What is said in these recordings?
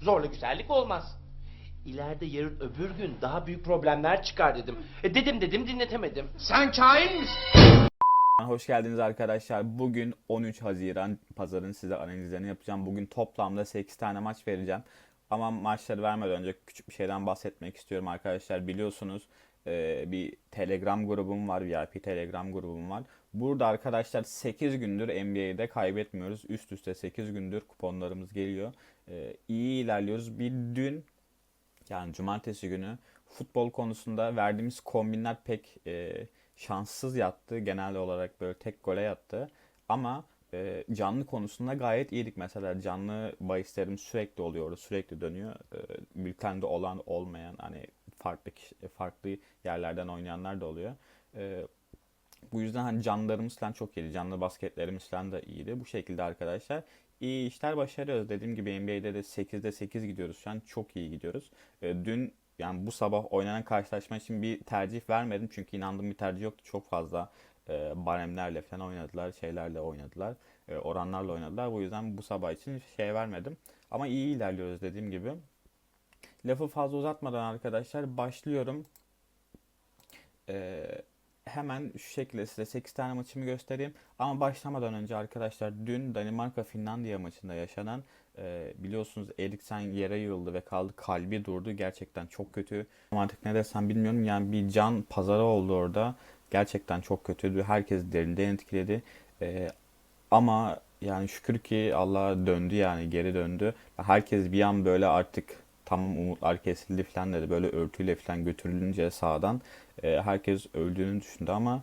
Zorla güzellik olmaz. İleride yarın öbür gün daha büyük problemler çıkar dedim. E dedim dedim dinletemedim. Sen kain misin? Hoş geldiniz arkadaşlar. Bugün 13 Haziran pazarın size analizlerini yapacağım. Bugün toplamda 8 tane maç vereceğim. Ama maçları vermeden önce küçük bir şeyden bahsetmek istiyorum arkadaşlar. Biliyorsunuz e, bir Telegram grubum var. VIP Telegram grubum var. Burada arkadaşlar 8 gündür NBA'de kaybetmiyoruz. Üst üste 8 gündür kuponlarımız geliyor. E, iyi ilerliyoruz. Bir dün yani cumartesi günü futbol konusunda verdiğimiz kombinler pek e, şanssız yattı. Genel olarak böyle tek gole yattı. Ama e, canlı konusunda gayet iyiydik. Mesela canlı bahislerim sürekli oluyor, sürekli dönüyor. E, bültende olan olmayan hani farklı kişi- farklı yerlerden oynayanlar da oluyor. E, bu yüzden hani canlılarımız falan çok iyiydi. Canlı basketlerimiz falan da iyiydi. Bu şekilde arkadaşlar iyi işler başarıyoruz. Dediğim gibi NBA'de de 8'de 8 gidiyoruz. Şu an çok iyi gidiyoruz. E, dün yani bu sabah oynanan karşılaşma için bir tercih vermedim. Çünkü inandığım bir tercih yoktu. Çok fazla e, baremlerle falan oynadılar. Şeylerle oynadılar. E, oranlarla oynadılar. Bu yüzden bu sabah için şey vermedim. Ama iyi ilerliyoruz dediğim gibi. Lafı fazla uzatmadan arkadaşlar başlıyorum. Ee, hemen şu şekilde size 8 tane maçımı göstereyim. Ama başlamadan önce arkadaşlar dün Danimarka-Finlandiya maçında yaşanan e, biliyorsunuz Eriksen yere yığıldı ve kaldı. Kalbi durdu. Gerçekten çok kötü. Artık ne desem bilmiyorum. Yani bir can pazarı oldu orada. Gerçekten çok kötüydü. Herkes derinden etkiledi. E, ama yani şükür ki Allah döndü yani geri döndü. Herkes bir an böyle artık tamam umutlar kesildi falan dedi. Böyle örtüyle falan götürülünce sağdan e, herkes öldüğünü düşündü ama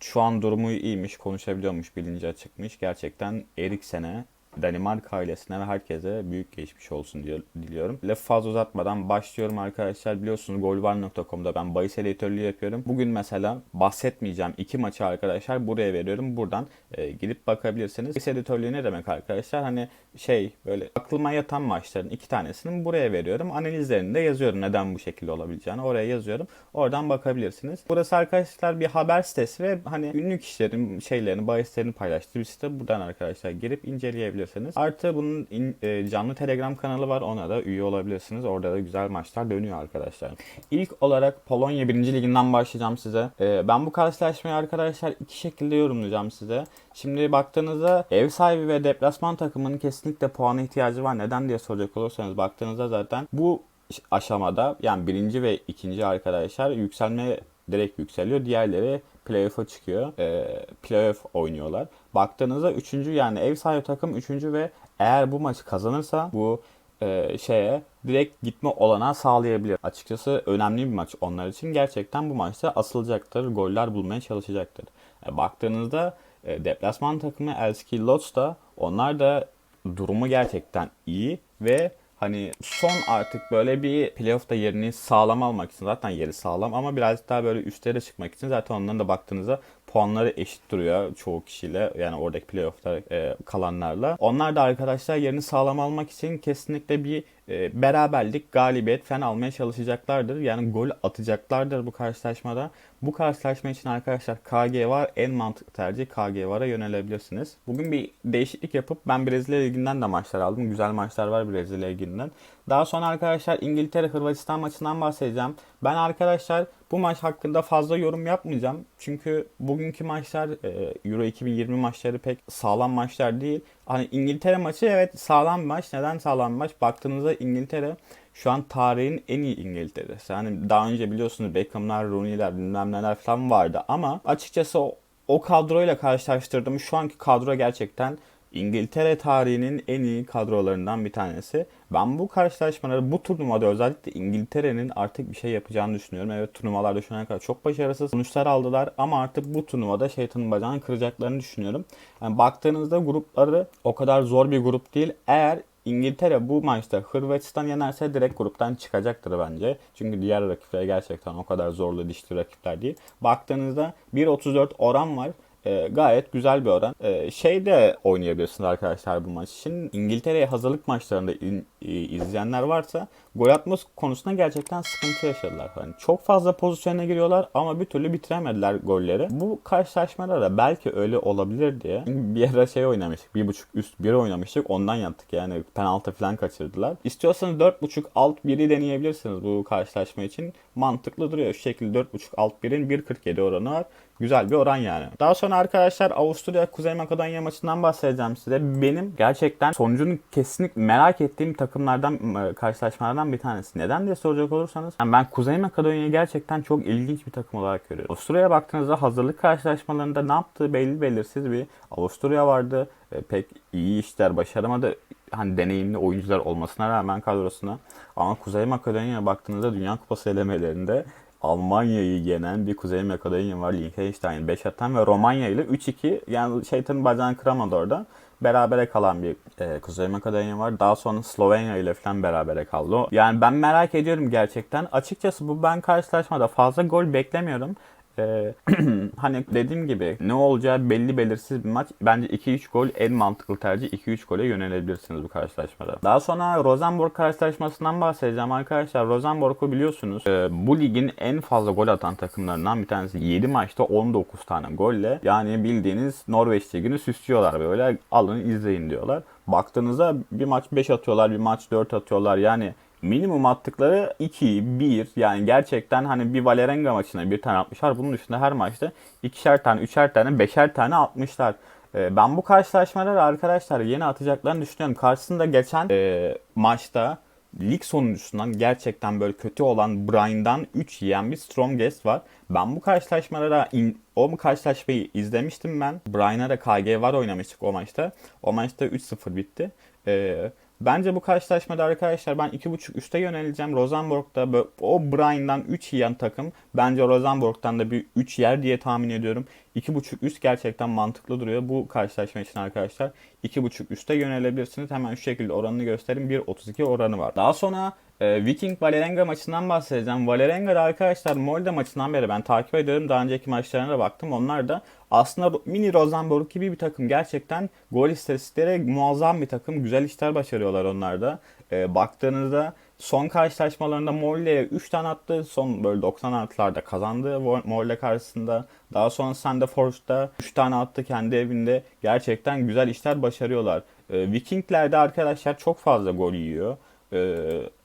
şu an durumu iyiymiş, konuşabiliyormuş, bilinci açıkmış. Gerçekten Eriksen'e, Danimarka ailesine ve herkese büyük geçmiş olsun diyor, diliyorum. Lafı fazla uzatmadan başlıyorum arkadaşlar. Biliyorsunuz golvar.com'da ben bahis editörlüğü yapıyorum. Bugün mesela bahsetmeyeceğim iki maçı arkadaşlar buraya veriyorum. Buradan e, gidip bakabilirsiniz. Bahis editörlüğü ne demek arkadaşlar? Hani şey böyle aklıma yatan maçların iki tanesini buraya veriyorum. Analizlerini de yazıyorum neden bu şekilde olabileceğini. Oraya yazıyorum. Oradan bakabilirsiniz. Burası arkadaşlar bir haber sitesi ve hani ünlü kişilerin şeylerini, bahislerini paylaştığı bir site. Buradan arkadaşlar girip inceleyebilirsiniz. Artı bunun in- e, canlı Telegram kanalı var. Ona da üye olabilirsiniz. Orada da güzel maçlar dönüyor arkadaşlar. İlk olarak Polonya 1. Liginden başlayacağım size. E, ben bu karşılaşmayı arkadaşlar iki şekilde yorumlayacağım size. Şimdi baktığınızda ev sahibi ve deplasman takımının kesinlikle puana ihtiyacı var. Neden diye soracak olursanız baktığınızda zaten bu aşamada yani birinci ve ikinci arkadaşlar yükselme direkt yükseliyor. Diğerleri playoff'a çıkıyor. E, playoff oynuyorlar. Baktığınızda üçüncü yani ev sahibi takım üçüncü ve eğer bu maçı kazanırsa bu e, şeye direkt gitme olanağı sağlayabilir. Açıkçası önemli bir maç onlar için. Gerçekten bu maçta asılacaktır. Goller bulmaya çalışacaktır. E, baktığınızda e, deplasman takımı Elski Lotz da onlar da durumu gerçekten iyi ve hani son artık böyle bir playoff'ta yerini sağlam almak için zaten yeri sağlam ama birazcık daha böyle üstlere çıkmak için zaten onların da baktığınızda puanları eşit duruyor çoğu kişiyle yani oradaki playoff'ta e, kalanlarla. Onlar da arkadaşlar yerini sağlam almak için kesinlikle bir e, beraberlik, galibiyet falan almaya çalışacaklardır. Yani gol atacaklardır bu karşılaşmada. Bu karşılaşma için arkadaşlar KG var en mantıklı tercih KG var'a yönelebilirsiniz. Bugün bir değişiklik yapıp ben Brezilya Ligi'nden de maçlar aldım. Güzel maçlar var Brezilya Ligi'nden. Daha sonra arkadaşlar İngiltere Hırvatistan maçından bahsedeceğim. Ben arkadaşlar bu maç hakkında fazla yorum yapmayacağım. Çünkü bugünkü maçlar e, Euro 2020 maçları pek sağlam maçlar değil. Hani İngiltere maçı evet sağlam maç. Neden sağlam maç? Baktığınızda İngiltere şu an tarihin en iyi İngiltere'si. Hani daha önce biliyorsunuz Beckham'lar, Rooney'ler bilmem neler falan vardı. Ama açıkçası o, o kadroyla karşılaştırdığım şu anki kadro gerçekten İngiltere tarihinin en iyi kadrolarından bir tanesi. Ben bu karşılaşmaları bu turnuvada özellikle İngiltere'nin artık bir şey yapacağını düşünüyorum. Evet turnuvalarda şu ana kadar çok başarısız sonuçlar aldılar ama artık bu turnuvada şeytanın bacağını kıracaklarını düşünüyorum. Yani baktığınızda grupları o kadar zor bir grup değil. Eğer İngiltere bu maçta Hırvatistan yenerse direkt gruptan çıkacaktır bence. Çünkü diğer rakipler gerçekten o kadar zorlu dişli rakipler değil. Baktığınızda 1.34 oran var. E, gayet güzel bir oran. E, şey de oynayabilirsiniz arkadaşlar bu maç için. İngiltere'ye hazırlık maçlarında in- izleyenler varsa gol atma konusunda gerçekten sıkıntı yaşadılar. Hani çok fazla pozisyona giriyorlar ama bir türlü bitiremediler golleri. Bu karşılaşmada da belki öyle olabilir diye bir ara şey oynamıştık. Bir buçuk üst bir oynamıştık. Ondan yattık yani penaltı falan kaçırdılar. İstiyorsanız dört buçuk alt biri deneyebilirsiniz bu karşılaşma için. Mantıklı duruyor. Şu şekilde dört buçuk alt birin 1.47 oranı var. Güzel bir oran yani. Daha sonra arkadaşlar Avusturya Kuzey Makedonya maçından bahsedeceğim size. Benim gerçekten sonucunu kesinlikle merak ettiğim takımlardan, karşılaşmalardan bir tanesi. Neden diye soracak olursanız yani ben Kuzey Makedonya'yı gerçekten çok ilginç bir takım olarak görüyorum. Avusturya'ya baktığınızda hazırlık karşılaşmalarında ne yaptığı belli belirsiz bir Avusturya vardı. E, pek iyi işler başaramadı. Hani deneyimli oyuncular olmasına rağmen kadrosuna. Ama Kuzey Makedonya'ya baktığınızda Dünya Kupası elemelerinde Almanya'yı yenen bir Kuzey Makedonya var. Liechtenstein 5 atan ve Romanya ile 3-2 yani şeytanın bacağını kıramadı orada. Berabere kalan bir e, Kuzey Makedonya var. Daha sonra Slovenya ile falan berabere kaldı. Yani ben merak ediyorum gerçekten. Açıkçası bu ben karşılaşmada fazla gol beklemiyorum. Ee, hani dediğim gibi ne olacağı belli belirsiz bir maç. Bence 2-3 gol en mantıklı tercih. 2-3 gole yönelebilirsiniz bu karşılaşmada. Daha sonra Rosenborg karşılaşmasından bahsedeceğim arkadaşlar. Rosenborg'u biliyorsunuz. Ee, bu ligin en fazla gol atan takımlarından bir tanesi. 7 maçta 19 tane golle. Yani bildiğiniz Norveç ligini süslüyorlar böyle. Alın izleyin diyorlar. Baktığınızda bir maç 5 atıyorlar, bir maç 4 atıyorlar. Yani minimum attıkları 2, 1 yani gerçekten hani bir Valerenga maçına bir tane atmışlar. Bunun dışında her maçta ikişer tane, üçer tane, beşer tane atmışlar. Ee, Ben bu karşılaşmaları arkadaşlar yeni atacaklarını düşünüyorum. Karşısında geçen e, maçta lig sonuncusundan gerçekten böyle kötü olan Brian'dan 3 yiyen bir Stromgest var. Ben bu karşılaşmalara in, o karşılaşmayı izlemiştim ben. Brian'a da KG var oynamıştık o maçta. O maçta 3-0 bitti. Ee, Bence bu karşılaşmada arkadaşlar ben 2.5 üste yöneleceğim. Rosenborg'da o Brian'dan 3 yiyen takım. Bence Rosenborg'dan da bir 3 yer diye tahmin ediyorum. 2.5 üst gerçekten mantıklı duruyor bu karşılaşma için arkadaşlar. 2.5 üste yönelebilirsiniz. Hemen şu şekilde oranını göstereyim. 1.32 oranı var. Daha sonra e, Viking Valerenga maçından bahsedeceğim. Valerenga'da arkadaşlar Molde maçından beri ben takip ediyorum. Daha önceki maçlarına da baktım. Onlar da aslında mini Rosenborg gibi bir takım. Gerçekten gol istatistikleri muazzam bir takım. Güzel işler başarıyorlar onlar da. E, baktığınızda son karşılaşmalarında Molde'ye 3 tane attı. Son böyle 90 artılarda kazandı Mo- Molde karşısında. Daha sonra Sandefjord'da 3 tane attı kendi evinde. Gerçekten güzel işler başarıyorlar. E, Vikingler'de arkadaşlar çok fazla gol yiyor. E,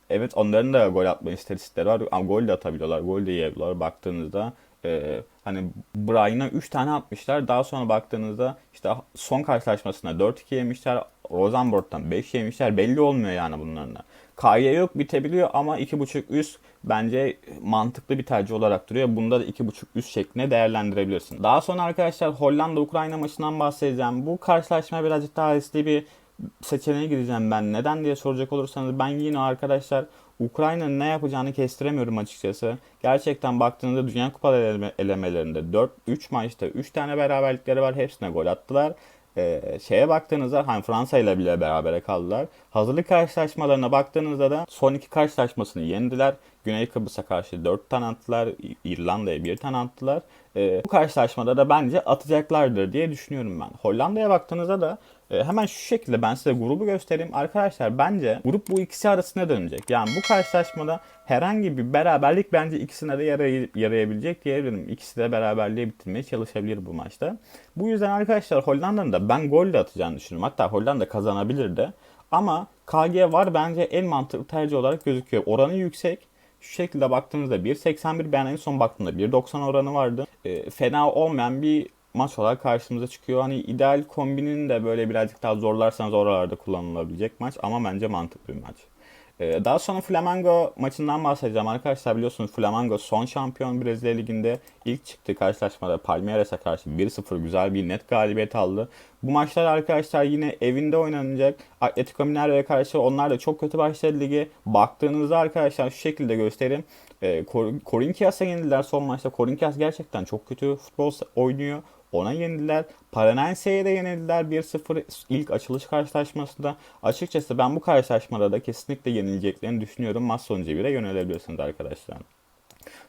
evet onların da gol atma istatistikleri var ama gol de atabiliyorlar, gol de yiyebiliyorlar baktığınızda. e, hani Brian'a 3 tane atmışlar. Daha sonra baktığınızda işte son karşılaşmasında 4-2 yemişler. Rosenborg'dan 5 yemişler. Belli olmuyor yani bunların da. KY yok bitebiliyor ama 2.5 üst bence mantıklı bir tercih olarak duruyor. Bunda da 2.5 üst şeklinde değerlendirebilirsin. Daha sonra arkadaşlar Hollanda-Ukrayna maçından bahsedeceğim. Bu karşılaşma birazcık daha riskli bir seçeneğe gideceğim ben. Neden diye soracak olursanız ben yine arkadaşlar Ukrayna'nın ne yapacağını kestiremiyorum açıkçası. Gerçekten baktığınızda Dünya Kupa eleme- elemelerinde 4 3 maçta 3 tane beraberlikleri var. Hepsine gol attılar. Ee, şeye baktığınızda hani Fransa ile bile berabere kaldılar. Hazırlık karşılaşmalarına baktığınızda da son iki karşılaşmasını yendiler. Güney Kıbrıs'a karşı 4 tane attılar. İrlanda'ya 1 tane attılar. Ee, bu karşılaşmada da bence atacaklardır diye düşünüyorum ben. Hollanda'ya baktığınızda da e, hemen şu şekilde ben size grubu göstereyim. Arkadaşlar bence grup bu ikisi arasında dönecek. Yani bu karşılaşmada herhangi bir beraberlik bence ikisine de yaray- yarayabilecek diyebilirim. İkisi de beraberliğe bitirmeye çalışabilir bu maçta. Bu yüzden arkadaşlar Hollanda'nın da ben gol de atacağını düşünüyorum. Hatta Hollanda kazanabilir de. Ama KG var bence en mantıklı tercih olarak gözüküyor. Oranı yüksek. Şu şekilde baktığınızda 1.81 ben en son baktığımda 1.90 oranı vardı. E, fena olmayan bir maç olarak karşımıza çıkıyor. Hani ideal kombinin de böyle birazcık daha zorlarsanız oralarda kullanılabilecek maç ama bence mantıklı bir maç. Ee, Daha sonra Flamengo maçından bahsedeceğim arkadaşlar. Biliyorsunuz Flamengo son şampiyon Brezilya Ligi'nde ilk çıktığı karşılaşmada Palmeiras'a karşı 1-0 güzel bir net galibiyet aldı. Bu maçlar arkadaşlar yine evinde oynanacak. Atletico Minero'ya karşı onlar da çok kötü başladı lige. Baktığınızda arkadaşlar şu şekilde göstereyim. Ee, Kor- yenildiler son maçta. Corinthians gerçekten çok kötü futbol oynuyor. Ona yenildiler. Paranense'ye de yenildiler 1-0 ilk açılış karşılaşmasında. Açıkçası ben bu karşılaşmada da kesinlikle yenileceklerini düşünüyorum. Maç sonucu bile yönelebilirsiniz arkadaşlar.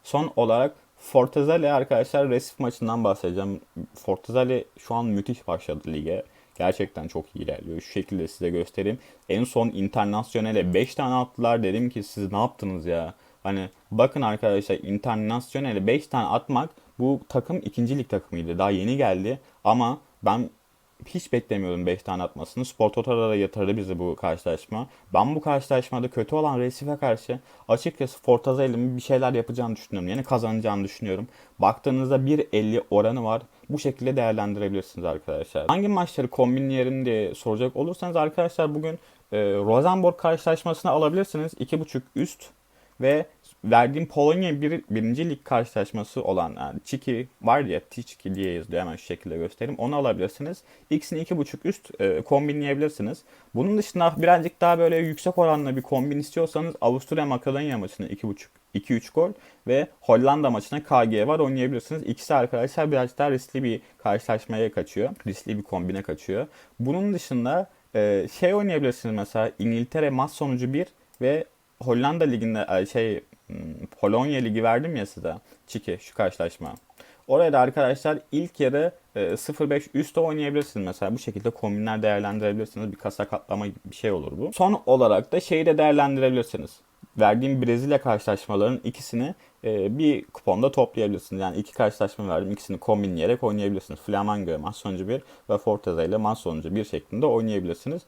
Son olarak Fortezale arkadaşlar Resif maçından bahsedeceğim. Fortezale şu an müthiş başladı lige. Gerçekten çok iyi ilerliyor. Şu şekilde size göstereyim. En son internasyonele 5 tane attılar. Dedim ki siz ne yaptınız ya? Hani bakın arkadaşlar internasyonele 5 tane atmak bu takım ikinci lig takımıydı. Daha yeni geldi ama ben hiç beklemiyordum 5 tane atmasını. Spor Toto'da da yatırdı bizi bu karşılaşma. Ben bu karşılaşmada kötü olan Recife karşı açıkçası Fortaleza ile bir şeyler yapacağını düşünüyorum. Yani kazanacağını düşünüyorum. Baktığınızda 1.50 oranı var. Bu şekilde değerlendirebilirsiniz arkadaşlar. Hangi maçları kombinleyelim diye soracak olursanız arkadaşlar bugün e, Rosenborg karşılaşmasını alabilirsiniz. 2.5 üst ve verdiğim Polonya bir, birinci lig karşılaşması olan yani Çiki var ya T2 diye yazılıyor hemen şu şekilde göstereyim. Onu alabilirsiniz. İkisini 2.5 üst e, kombinleyebilirsiniz. Bunun dışında birazcık daha böyle yüksek oranlı bir kombin istiyorsanız Avusturya Makedonya maçına 2.5 2-3 gol ve Hollanda maçına KG var oynayabilirsiniz. İkisi arkadaşlar birazcık daha riskli bir karşılaşmaya kaçıyor. Riskli bir kombine kaçıyor. Bunun dışında e, şey oynayabilirsiniz mesela İngiltere maç sonucu 1 ve Hollanda liginde şey hmm, Polonya ligi verdim ya size. Çiki şu karşılaşma. Oraya da arkadaşlar ilk yarı e, 0-5 üstte oynayabilirsiniz mesela. Bu şekilde kombinler değerlendirebilirsiniz. Bir kasa katlama gibi bir şey olur bu. Son olarak da şeyi de değerlendirebilirsiniz. Verdiğim Brezilya karşılaşmalarının ikisini e, bir kuponda toplayabilirsiniz. Yani iki karşılaşma verdim. ikisini kombinleyerek oynayabilirsiniz. Flamengo maç sonucu 1 ve Fortaleza ile maç sonucu 1 şeklinde oynayabilirsiniz.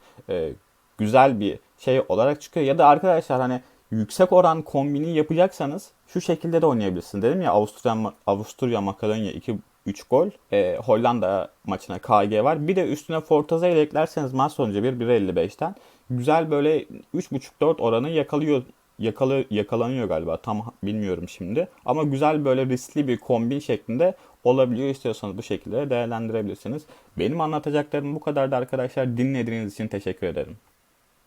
Güzel bir şey olarak çıkıyor. Ya da arkadaşlar hani yüksek oran kombini yapacaksanız şu şekilde de oynayabilirsiniz. Dedim ya Avusturya, Avusturya Makedonya 2 3 gol. E, Hollanda maçına KG var. Bir de üstüne Fortaleza ile eklerseniz maç sonucu 1 1.55'ten güzel böyle 3.5-4 oranı yakalıyor yakalı, yakalanıyor galiba. Tam bilmiyorum şimdi. Ama güzel böyle riskli bir kombin şeklinde olabiliyor. İstiyorsanız bu şekilde değerlendirebilirsiniz. Benim anlatacaklarım bu kadardı arkadaşlar. Dinlediğiniz için teşekkür ederim.